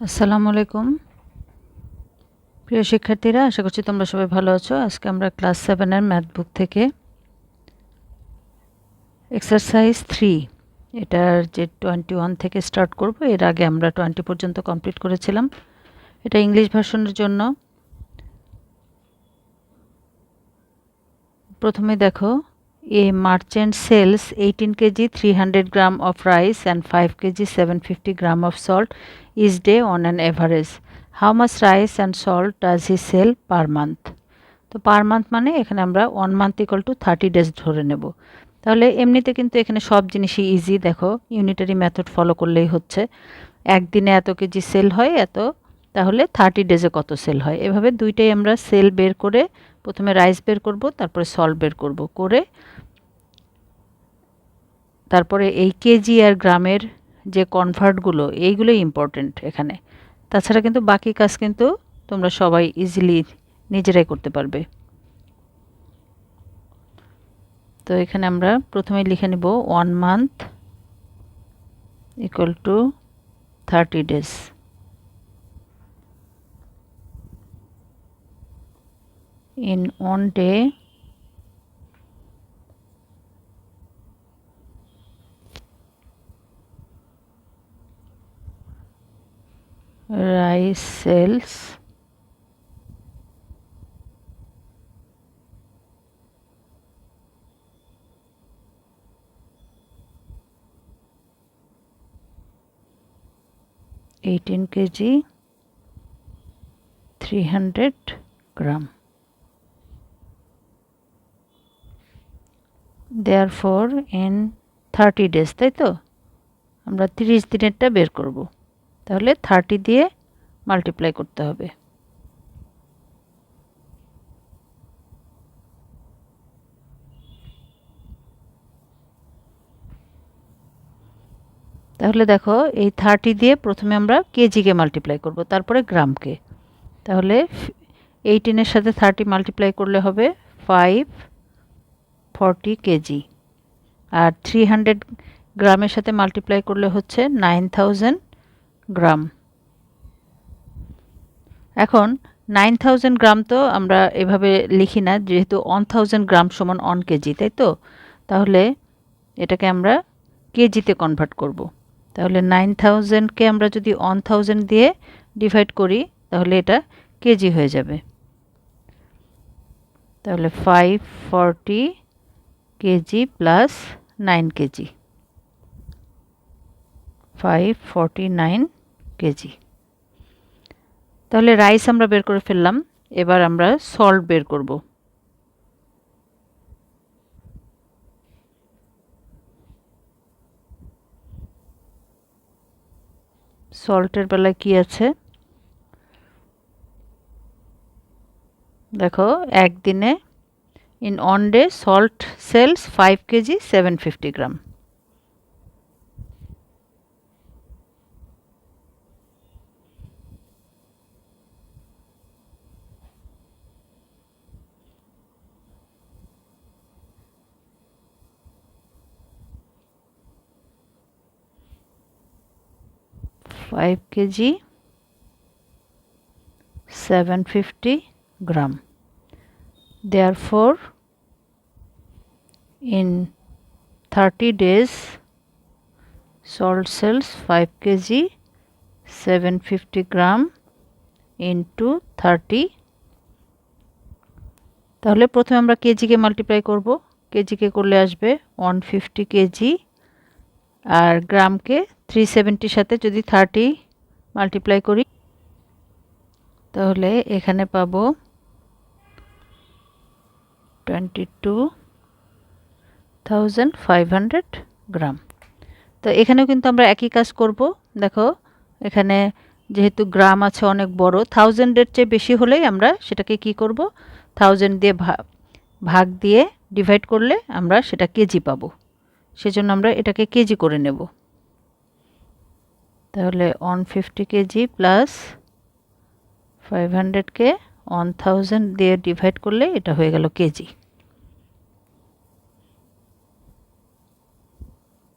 আসসালামু আলাইকুম। প্রিয় শিক্ষার্থীরা, আশা করছি তোমরা সবাই ভালো আছো। আজকে আমরা ক্লাস সেভেনের ম্যাথ বুক থেকে এক্সারসাইজ থ্রি এটার যে টোয়েন্টি ওয়ান থেকে স্টার্ট করব, এর আগে আমরা টোয়েন্টি পর্যন্ত কমপ্লিট করেছিলাম। এটা ইংলিশ ভার্সনের জন্য। প্রথমে দেখো a merchant sells eighteen kg three hundred gram of rice and five kg seven fifty gram of salt each day on an average how much rice and salt does he sell per month তো per month মানে এখানে আমরা one month equal to thirty days ধরে নেব। তাহলে এমনিতে কিন্তু এখানে সব জিনিসই ইজি দেখো ইউনিটারি মেথড ফলো করলেই হচ্ছে। একদিনে এত কেজি সেল হয়, এত, তাহলে থার্টি ডেজে কত সেল হয়? এভাবে দুইটাই আমরা সেল বের করে প্রথমে রাইস বের করব, তারপরে সল্ট বের করব করে, তারপরে এই কেজি আর গ্রামের যে কনভার্টগুলো এইগুলোই ইম্পর্টেন্ট এখানে। তাছাড়া কিন্তু বাকি কাজ কিন্তু তোমরা সবাই ইজিলি নিজেরাই করতে পারবে। তো এখানে আমরা প্রথমে লিখে নেব one month equal to thirty days in one day rice sells eighteen kg three hundred gram therefore in thirty days তাই তো? আমরা তিরিশ দিনেরটা বের করব। তাহলে থার্টি দিয়ে মাল্টিপ্লাই করতে হবে। তাহলে দেখো, এই থার্টি দিয়ে প্রথমে আমরা কেজিকে মাল্টিপ্লাই করব, তারপরে গ্রামকে তাহলে এইটিনের সাথে থার্টি মাল্টিপ্লাই করলে হবে ফাইভ ফর্টি কেজি। আর থ্রি হান্ড্রেড গ্রামের সাথে মাল্টিপ্লাই করলে হচ্ছে নাইন থাউজেন্ড গ্রাম। এখন নাইন থাউজেন্ড গ্রাম তো আমরা এভাবে লিখি না, যেহেতু ওয়ান থাউজেন্ড গ্রাম সমান অন কেজি, তাই তো? তাহলে এটাকে আমরা কেজিতে কনভার্ট করব। তাহলে নাইন থাউজেন্ডকে আমরা যদি ওয়ান থাউজেন্ড দিয়ে ডিভাইড করি, তাহলে এটা কেজি হয়ে যাবে। তাহলে five forty kg plus nine kg five forty nine kg তাহলে রাইস আমরা বের করে ফেললাম, এবার আমরা সল্ট বের করব। সল্টের বেলায় কি আছে? দেখো, একদিনে in one day salt sells 5 kg 750 gram Five kg seven fifty gram. Therefore, in 30 days salt cells 5 kg 750 gram into 30 তাহলে প্রথমে আমরা কেজিকে মাল্টিপ্লাই করব। কেজিকে করলে আসবে ওয়ান ফিফটি কেজি আর গ্রামকে থ্রি সেভেন্টির সাথে যদি থার্টি মাল্টিপ্লাই করি তাহলে এখানে পাবো twenty two thousand five hundred gram তো এখানেও কিন্তু আমরা একই কাজ করব। দেখো, এখানে যেহেতু গ্রাম আছে অনেক বড় থাউজেন্ডের চেয়ে বেশি হলেই আমরা সেটাকে কি করব? থাউজেন্ড দিয়ে ভাগ দিয়ে ডিভাইড করলে আমরা সেটা কেজি পাবো। সেজন্য আমরা এটাকে কেজি করে নেব। তাহলে one fifty kg plus five হান্ড্রেডকে one thousand দিয়ে ডিভাইড করলে এটা হয়ে গেল কেজি।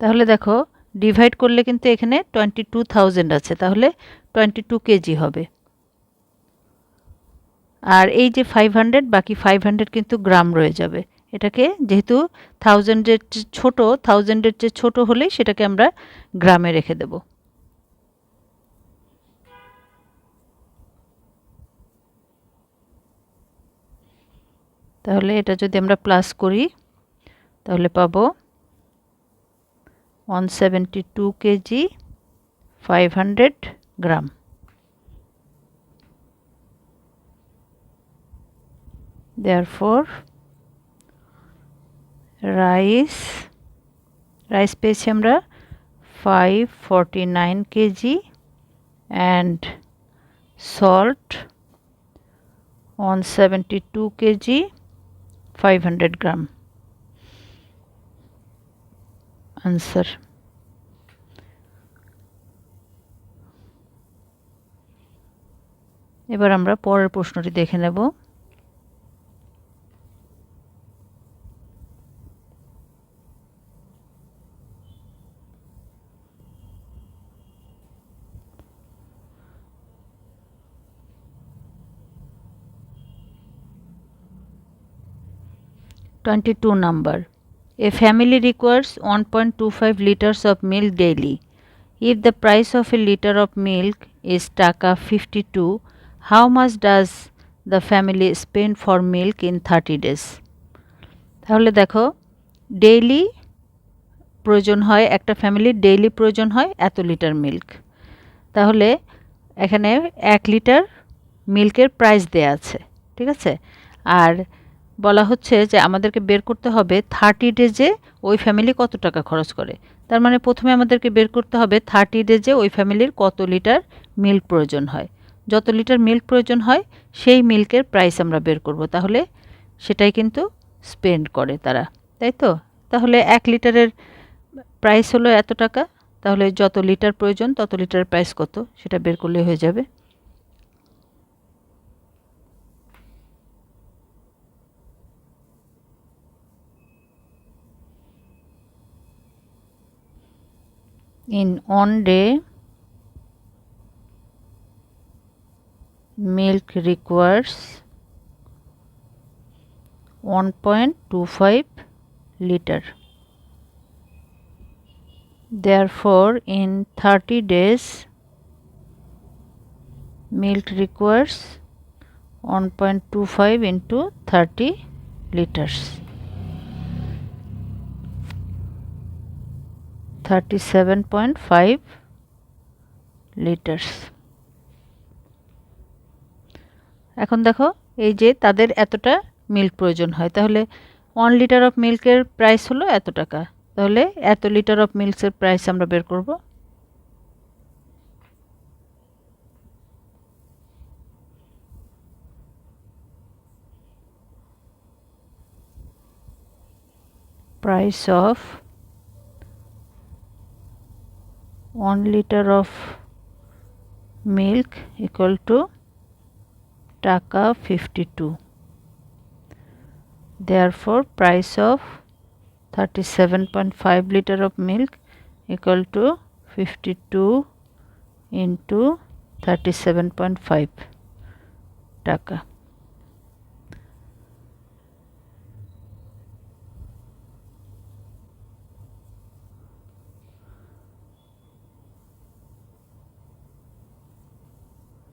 তাহলে দেখো ডিভাইড করলে কিন্তু এখানে টোয়েন্টি টু থাউজেন্ড আছে, তাহলে টোয়েন্টি টু কেজি হবে। আর এই যে ফাইভ হান্ড্রেড বাকি ফাইভ হান্ড্রেড কিন্তু গ্রাম রয়ে যাবে। এটাকে যেহেতু থাউজেন্ডের ছোটো থাউজেন্ডের চেয়ে ছোটো হলেই সেটাকে আমরা গ্রামে রেখে দেব। তাহলে এটা যদি আমরা প্লাস করি, তাহলে পাবো one seventy two kg five hundred gram therefore rice rice পেয়েছি আমরা five forty nine kg and salt one seventy two kg five hundred gram answer এবার আমরা পরের প্রশ্নটি দেখে নেব। Twenty-two number. A family requires 1.25 liters of milk daily. If the price of a liter of milk is taka 52, how much does the family spend for milk in 30 days? তাহলে দেখো daily প্রয়োজন হয় একটা ফ্যামিলির ডেইলি প্রয়োজন হয় এত litre milk তাহলে এখানে এক লিটার মিল্কের প্রাইস দেয়া আছে ঠিক আছে আর বলা হচ্ছে যে আমাদেরকে বের করতে হবে থার্টি ডেজে ওই ফ্যামিলি কত টাকা খরচ করে। তার মানে প্রথমে আমাদেরকে বের করতে হবে থার্টি ডেজে ওই ফ্যামিলির কত লিটার মিল্ক প্রয়োজন হয়। যত লিটার মিল্ক প্রয়োজন হয়, সেই মিল্কের প্রাইস আমরা বের করব। তাহলে সেটাই কিন্তু স্পেন্ড করে তারা, তাই তো? তাহলে এক লিটারের প্রাইস হলো এত টাকা, তাহলে যত লিটার প্রয়োজন তত লিটার প্রাইস কত? সেটা বের করলে হয়ে যাবে। In one day milk requires 1.25 liter. Therefore in 30 days milk requires 1.25 into 30 liters thirty seven point five litres এখন দেখো, এই যে তাদের এতটা মিল্ক প্রয়োজন হয়, তাহলে ওয়ান লিটার অফ মিল্কের প্রাইস হলো এত টাকা। তাহলে এত লিটার অফ মিল্কসের প্রাইস আমরা বের করব। price of 1 liter of milk equal to taka 52 therefore price of 37.5 liter of milk equal to 52 into 37.5 taka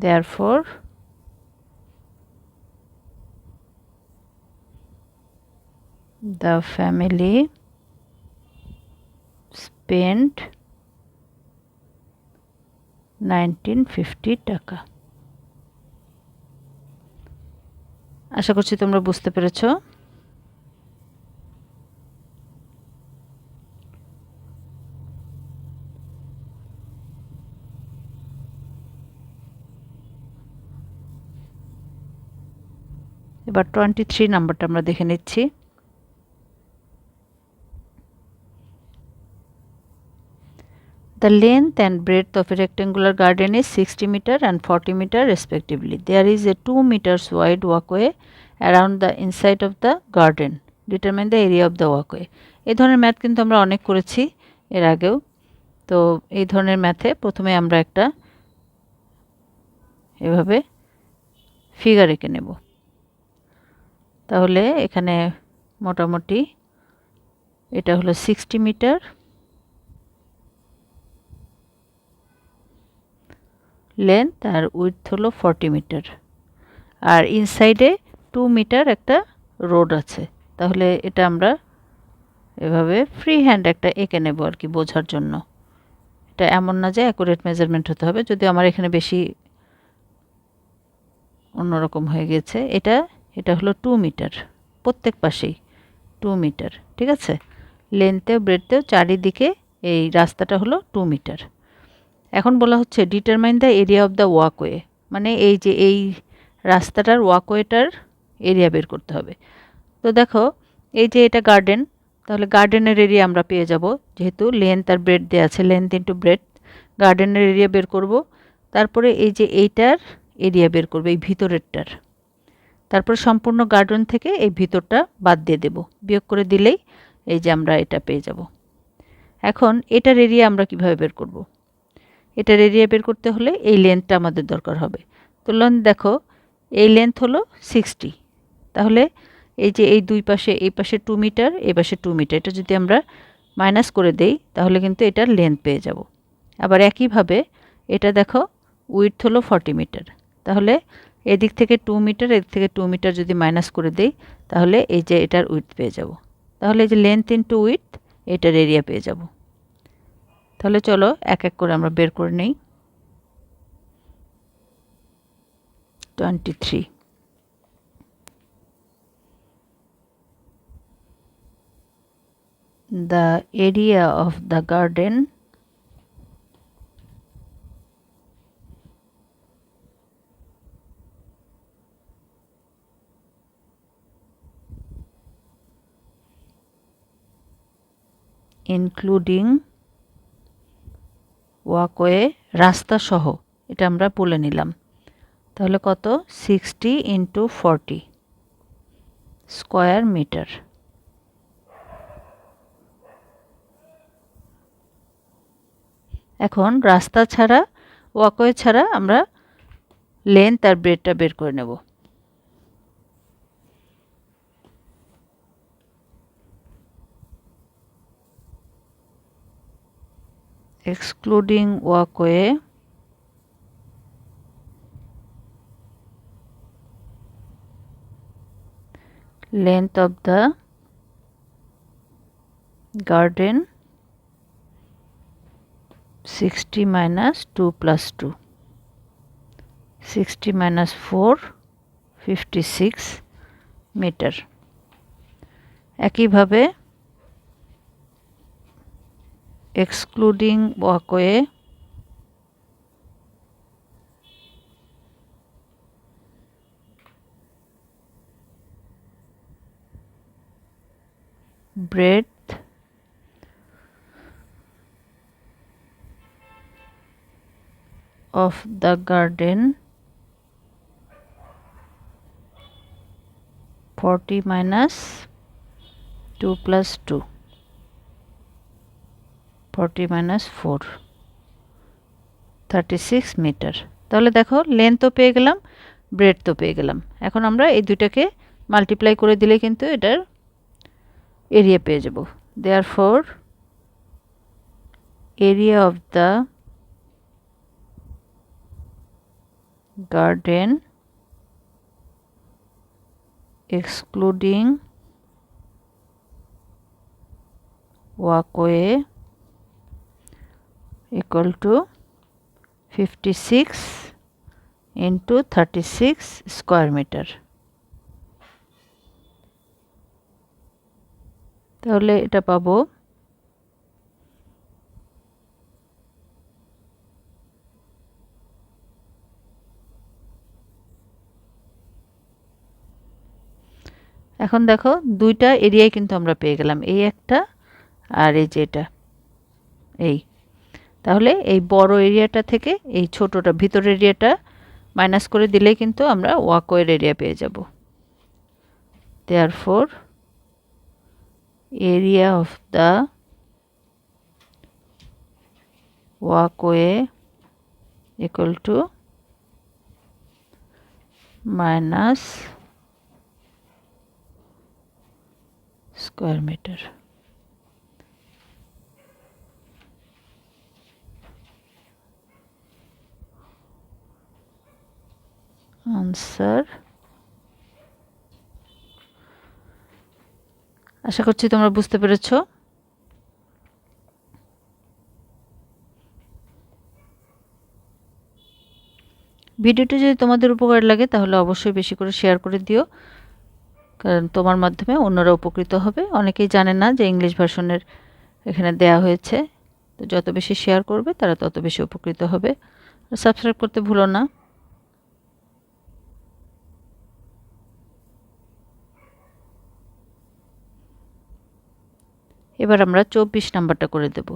therefore the family spent 1950 টাকা আশা করছি তোমরা বুঝতে পেরেছ এবার টোয়েন্টি থ্রি নাম্বারটা আমরা দেখে নিচ্ছি। The length and breadth of a rectangular garden is sixty metre and forty metre respectively there is a two metres wide walkway around the inside of the garden determine the area of the walkway এই ধরনের math কিন্তু আমরা অনেক করেছি এর আগেও। তো এই ধরনের ম্যাথে প্রথমে আমরা একটা এভাবে ফিগার এঁকে নেব। তাহলে এখানে মোটামুটি এটা হলো সিক্সটি মিটার লেন্থ আর উইথ হলো ফর্টি মিটার আর ইনসাইডে টু মিটার একটা রোড আছে। তাহলে এটা আমরা এভাবে ফ্রি হ্যান্ড একটা এঁকে নেব আর কি বোঝার জন্য। এটা এমন না যে অ্যাকুরেট মেজারমেন্ট হতে হবে। যদি আমার এখানে বেশি অন্যরকম হয়ে গেছে। এটা এটা হলো টু মিটার প্রত্যেক পাশেই টু মিটার ঠিক আছে? লেন্থেও ব্রেডতেও চারিদিকে এই রাস্তাটা হলো টু মিটার এখন বলা হচ্ছে determine the area of the walkway মানে এই যে এই রাস্তাটার ওয়াকওয়েটার এরিয়া বের করতে হবে। তো দেখো, এই যে এটা গার্ডেন তাহলে গার্ডেনের এরিয়া আমরা পেয়ে যাব, যেহেতু লেন্থ আর ব্রেড দেওয়া আছে লেন্থ ইন্টু ব্রেড গার্ডেনের এরিয়া বের করব, তারপরে এই যে এইটার এরিয়া বের করব, এই ভিতরেরটার। তারপর সম্পূর্ণ গার্ডেন থেকে এই ভিতরটা বাদ দিয়ে দেব। বিয়োগ করে দিলেই এই যে আমরা এটা পেয়ে যাব। এখন এটার এরিয়া আমরা কীভাবে বের করব। এটার এরিয়া বের করতে হলে এই লেন্থটা আমাদের দরকার হবে। তো লেন্থ দেখো, এই লেন্থ হলো সিক্সটি তাহলে এই যে এই দুই পাশে, এই পাশে টু মিটার এই পাশে টু মিটার এটা যদি আমরা মাইনাস করে দেই, তাহলে কিন্তু এটার লেন্থ পেয়ে যাব। আবার একইভাবে এটা দেখো উইথ হলো ফর্টি মিটার তাহলে এদিক থেকে টু মিটার এদিক থেকে টু মিটার যদি মাইনাস করে দেই, তাহলে এই যে এটার উইথ পেয়ে যাব। তাহলে এই যে লেন্থ ইন্টু উইথ এটার এরিয়া পেয়ে যাব। তাহলে চলো এক এক করে আমরা বের করে নেই। Twenty three the area of the garden including walkway রাস্তা সহ, এটা আমরা বলে নিলাম। তাহলে কত? Sixty into forty square metre এখন রাস্তা ছাড়া ওয়াকওয়ে ছাড়া আমরা লেন্থ আর ব্রেডটা বের করে নেব। excluding walkway length of the garden 60 minus 2 plus 2 60 minus 4 56 metre একইভাবে excluding walkway breadth. Of the garden. 40 minus 2 plus 2 forty minus four thirty six metre তাহলে দেখো লেন্থ তো পেয়ে গেলাম ব্রেড তো পেয়ে গেলাম। এখন আমরা এই দুইটাকে মাল্টিপ্লাই করে দিলে কিন্তু এটার এরিয়া পেয়ে যাব। Therefore area of the garden excluding walkway equal to 56 into 36 square meter. তাহলে এটা পাবো এখন দেখো দুইটা এরিয়ায় কিন্তু আমরা পেয়ে গেলাম, এই একটা আর এই যে এটা, এই। তাহলে এই বড় এরিয়াটা থেকে এই ছোটটা ভিতর এরিয়াটা মাইনাস করে দিলে কিন্তু আমরা ওয়াকওয়ের এরিয়া পেয়ে যাব। Therefore area of the walkway equal to minus square metre answer আশা করছি তোমরা বুঝতে পেরেছ। ভিডিওটি যদি তোমাদের উপকার লাগে, তাহলে অবশ্যই বেশি করে শেয়ার করে দিও। কারণ তোমার মাধ্যমে অন্যরা উপকৃত হবে। অনেকেই জানে না যে ইংলিশ ভার্সনের এখানে দেয়া হয়েছে। তো যত বেশি শেয়ার করবে, তারা তত বেশি উপকৃত হবে। সাবস্ক্রাইব করতে ভুলো না। এবার আমরা চব্বিশ নাম্বারটা করে দেব।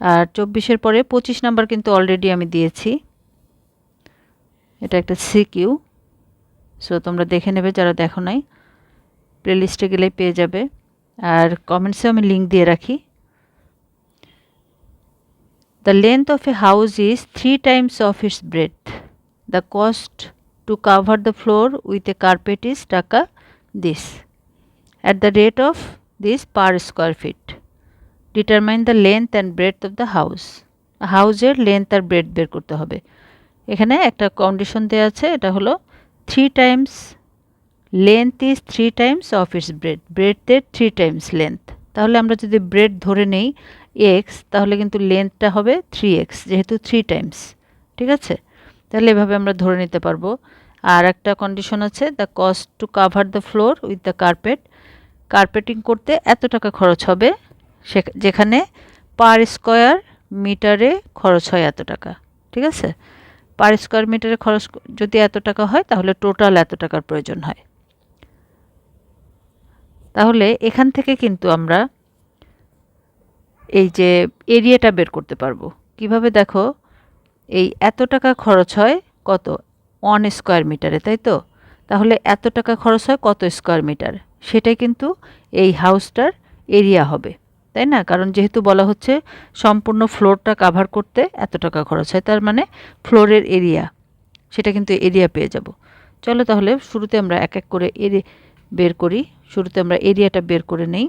আর চব্বিশের পরে পঁচিশ নাম্বার কিন্তু অলরেডি আমি দিয়েছি। এটা একটা সিকিউ সো তোমরা দেখে নেবে যারা দেখো নাই। প্লেলিস্টে গেলেই পেয়ে যাবে। আর কমেন্টসে আমি লিঙ্ক দিয়ে রাখি। The length of a house is three times of its breadth the cost to cover the floor with a carpet is taka this at the rate of this per square feet determine the length and breadth of the house হাউসের length আর breadth বের করতে হবে। এখানে একটা condition দেওয়া আছে, এটা হলো three times length is three times of its breadth ব্রেডের three times length তাহলে আমরা যদি ব্রেড ধরে নেই এক্স তাহলে কিন্তু লেন্থটা হবে থ্রি এক্স যেহেতু থ্রি টাইমস ঠিক আছে? তাহলে এভাবে আমরা ধরে নিতে পারব। আর একটা কন্ডিশন আছে the cost to cover the floor with the carpet carpeting করতে এত টাকা খরচ হবে? যেখানে পার স্কোয়ার মিটারে খরচ হয় এত টাকা, ঠিক আছে? পার স্কোয়ার মিটারে খরচ যদি এত টাকা হয়, তাহলে টোটাল এত টাকার প্রয়োজন হয়। তাহলে এখান থেকে কিন্তু আমরা এই যে এরিয়াটা বের করতে পারব। কীভাবে দেখো? এই এত টাকা খরচ হয় কত? ওয়ান স্কোয়ার মিটারে তাই তো? তাহলে এত টাকা খরচ হয় কত স্কোয়ার মিটার সেটাই কিন্তু এই হাউসটার এরিয়া হবে, তাই না? কারণ যেহেতু বলা হচ্ছে সম্পূর্ণ ফ্লোরটা কাভার করতে এত টাকা খরচ হয়, তার মানে ফ্লোরের এরিয়া, সেটা কিন্তু এরিয়া পেয়ে যাব। চলো তাহলে শুরুতে আমরা এক এক করে এরি বের করি, শুরুতে আমরা এরিয়াটা বের করে নেই।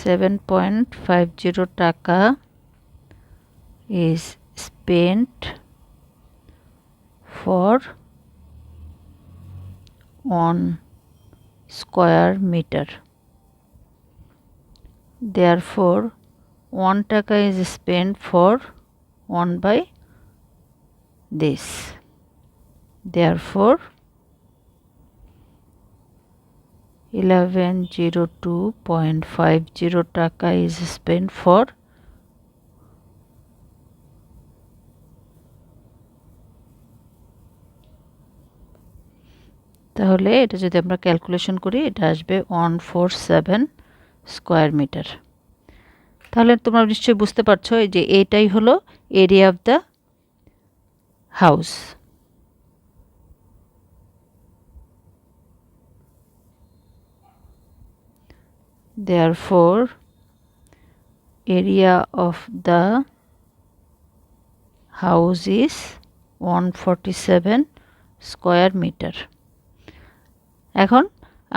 সেভেন পয়েন্ট ফাইভ জিরো টাকা is spent for one square meter therefore 1 taka is spent for 1 by this therefore 1102.50 টাকা is spent for তাহলে এটা যদি আমরা ক্যালকুলেশন করি, এটা আসবে one four seven square metre তাহলে তোমরা নিশ্চয়ই বুঝতে পারছ যে এটাই হলো area of the house therefore, area of the house is 147 square metre এখন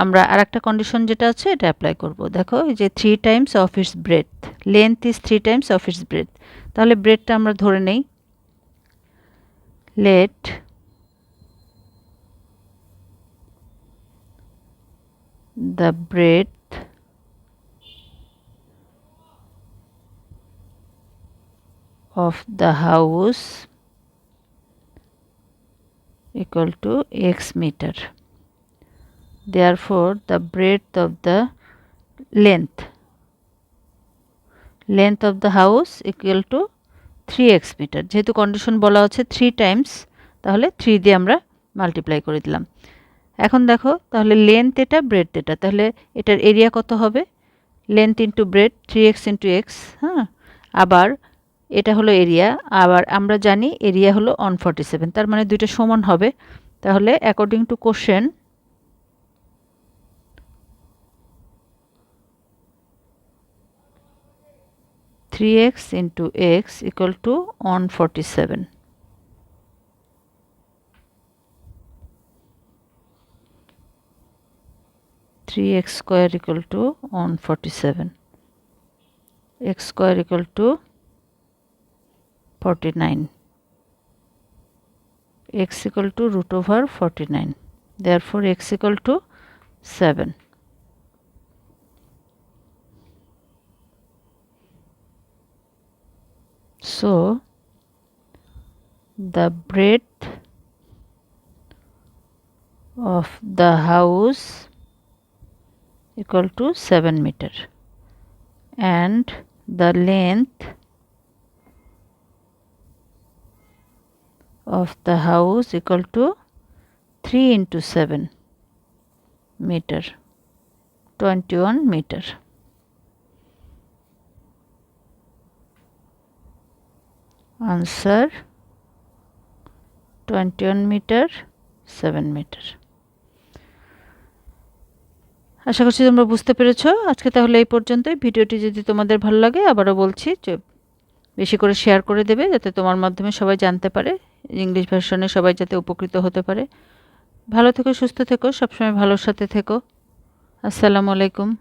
আমরা আর একটা কন্ডিশন যেটা আছে, এটা অ্যাপ্লাই করব। দেখো, এই যে three times of its breadth length is three times of its breadth তাহলে ব্রেথটা আমরা ধরে নেই। Let the breadth of the house equal to x meter. Therefore, the breadth of the length. Length of the house equal to 3x metre যেহেতু condition বলা হচ্ছে three Times তাহলে three দিয়ে আমরা মাল্টিপ্লাই করে দিলাম। এখন দেখো তাহলে লেন্থ এটা ব্রেড এটা। তাহলে এটার এরিয়া কত হবে? Length into breadth three x into x হ্যাঁ? আবার এটা হলো এরিয়া আবার আমরা জানি এরিয়া হলো ওয়ান ফর্টি সেভেন তার মানে দুইটা সমান হবে। তাহলে according to question three x into x equal to one forty seven three x square equal to one forty seven x square equal to 49. x equal to root over 49. Therefore, x equal to 7. So, the breadth of the house equal to 7 meter and the length of the house equal to 3 into 7 meter 21 meter. Answer 21 meter 7 meter. আশা করছি তোমরা বুঝতে পেরেছ। আজকে তাহলে এই পর্যন্তই। ভিডিওটি যদি তোমাদের ভালো লাগে, আবারও বলছি যে বেশি করে শেয়ার করে দেবে, যাতে তোমার মাধ্যমে সবাই জানতে পারে। ইংলিশ ভার্সনে সবাই যাতে উপকৃত হতে পারে। ভালো থেকো, সুস্থ থেকো, সবসময় ভালোর সাথে থেকো। আসসালামু আলাইকুম।